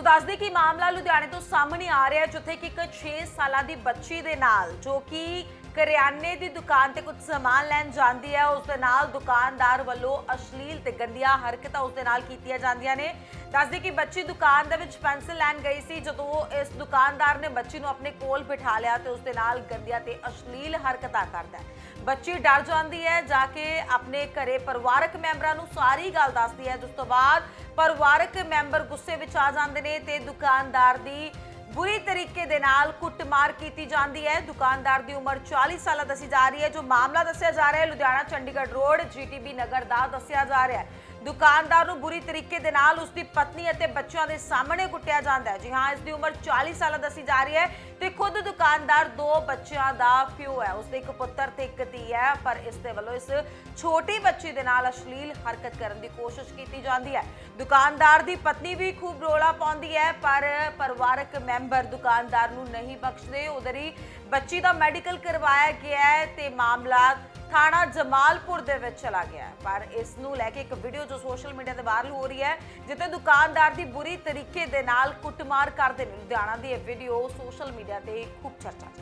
ਸੋ ਦੱਸਦੇ ਕਿ ਮਾਮਲਾ ਲੁਧਿਆਣੇ ਤੋਂ ਸਾਹਮਣੇ ਆ ਰਿਹਾ ਜਿੱਥੇ ਕਿ ਇੱਕ 6 ਸਾਲਾਂ ਦੀ ਬੱਚੀ ਦੇ ਨਾਲ, ਜੋ ਕਿ ਕਰਿਆਨੇ ਦੀ ਦੁਕਾਨ ਤੇ ਕੁਝ ਸਮਾਨ ਲੈਣ ਜਾਂਦੀ ਹੈ, ਉਸ ਦੇ ਨਾਲ ਦੁਕਾਨਦਾਰ ਵੱਲੋਂ ਅਸ਼ਲੀਲ ਤੇ ਗੰਦੀਆਂ ਹਰਕਤਾਂ ਉਸ ਦੇ ਨਾਲ ਕੀਤੀਆਂ ਜਾਂਦੀਆਂ ਨੇ। ਦੱਸਦੇ ਕਿ ਬੱਚੀ ਦੁਕਾਨ ਦੇ ਵਿੱਚ ਪੈਨਸਲ ਲੈਣ ਗਈ ਸੀ, ਜਦੋਂ ਇਸ ਦੁਕਾਨਦਾਰ ਨੇ ਬੱਚੀ ਨੂੰ ਆਪਣੇ ਕੋਲ ਬਿਠਾ ਲਿਆ ਤੇ ਉਸ ਦੇ ਨਾਲ ਗੰਦੀਆਂ ਤੇ ਅਸ਼ਲੀਲ ਹਰਕਤਾਂ ਕਰਦਾ ਬੱਚੀ ਡਰ ਜਾਂਦੀ ਹੈ, ਜਾ ਕੇ ਆਪਣੇ ਘਰੇ ਪਰਿਵਾਰਕ ਮੈਂਬਰਾਂ ਨੂੰ ਸਾਰੀ ਗੱਲ ਦੱਸਦੀ ਹੈ। ਜਿਸ ਤੋਂ ਬਾਅਦ ਪਰਿਵਾਰਕ ਮੈਂਬਰ ਗੁੱਸੇ ਵਿੱਚ ਆ ਜਾਂਦੇ ਨੇ ਤੇ ਦੁਕਾਨਦਾਰ ਦੀ ਬੁਰੀ ਤਰੀਕੇ ਦੇ ਨਾਲ ਕੁੱਟਮਾਰ ਕੀਤੀ ਜਾਂਦੀ ਹੈ। ਦੁਕਾਨਦਾਰ ਦੀ ਉਮਰ 40 ਸਾਲਾਂ ਦੱਸੀ ਜਾ ਰਹੀ ਹੈ, ਜੋ ਮਾਮਲਾ ਦੱਸਿਆ ਜਾ ਰਿਹਾ ਹੈ। ਲੁਧਿਆਣਾ ਚੰਡੀਗੜ੍ਹ ਰੋਡ ਜੀਟੀਬੀ ਨਗਰ ਦਾ ਦੱਸਿਆ ਜਾ ਰਿਹਾ ਹੈ। ਦੁਕਾਨਦਾਰ ਨੂੰ ਬੁਰੀ ਤਰੀਕੇ ਦੇ ਨਾਲ ਉਸ ਦੀ ਪਤਨੀ ਅਤੇ ਬੱਚਿਆਂ ਦੇ ਸਾਹਮਣੇ ਕੁੱਟਿਆ ਜਾਂਦਾ ਹੈ। ਜੀ ਹਾਂ, ਇਸ ਦੀ ਉਮਰ 40 ਸਾਲਾਂ ਦੱਸੀ ਜਾ ਰਹੀ ਹੈ ਤੇ ਖੁਦ ਦੁਕਾਨਦਾਰ ਦੋ ਬੱਚਿਆਂ ਦਾ ਪਿਓ ਹੈ। ਉਸ ਦੇ ਇੱਕ ਪੁੱਤਰ ਤੇ ਇੱਕ ਧੀ ਹੈ, ਪਰ ਇਸ ਦੇ ਵੱਲੋਂ ਇਸ ਛੋਟੀ ਬੱਚੀ ਦੇ ਨਾਲ ਅਸ਼ਲੀਲ ਹਰਕਤ ਕਰਨ ਦੀ ਕੋਸ਼ਿਸ਼ ਕੀਤੀ ਜਾਂਦੀ ਹੈ। ਦੁਕਾਨਦਾਰ ਦੀ ਪਤਨੀ ਵੀ ਖੂਬ ਰੋਲਾ ਪਾਉਂਦੀ ਹੈ, ਪਰ ਪਰਿਵਾਰਕ ਮੈਂਬਰ ਦੁਕਾਨਦਾਰ ਨੂੰ ਨਹੀਂ ਬਖਸ਼ਦੇ। ਉਧਰ ਹੀ ਬੱਚੀ ਦਾ ਮੈਡੀਕਲ ਕਰਵਾਇਆ ਗਿਆ ਹੈ ਤੇ ਮਾਮਲਾ ਥਾਣਾ ਜਮਾਲਪੁਰ ਦੇ ਵਿੱਚ ਚਲਾ ਗਿਆ ਪਰ ਇਸ ਨੂੰ ਲੈ ਕੇ ਇੱਕ ਵੀਡੀਓ ਜੋ ਸੋਸ਼ਲ ਮੀਡੀਆ ਤੇ ਵਾਇਰਲ ਹੋ ਰਹੀ ਹੈ, ਜਿੱਥੇ ਦੁਕਾਨਦਾਰ ਦੀ ਬੁਰੀ ਤਰੀਕੇ ਦੇ ਨਾਲ ਕੁੱਟਮਾਰ ਕਰਦੇ ਨੇ। ਲੁਧਿਆਣਾ ਦੀ ਇਹ ਵੀਡੀਓ ਸੋਸ਼ਲ ਮੀਡੀਆ ਤੇ ਖੂਬ ਚਰਚਾ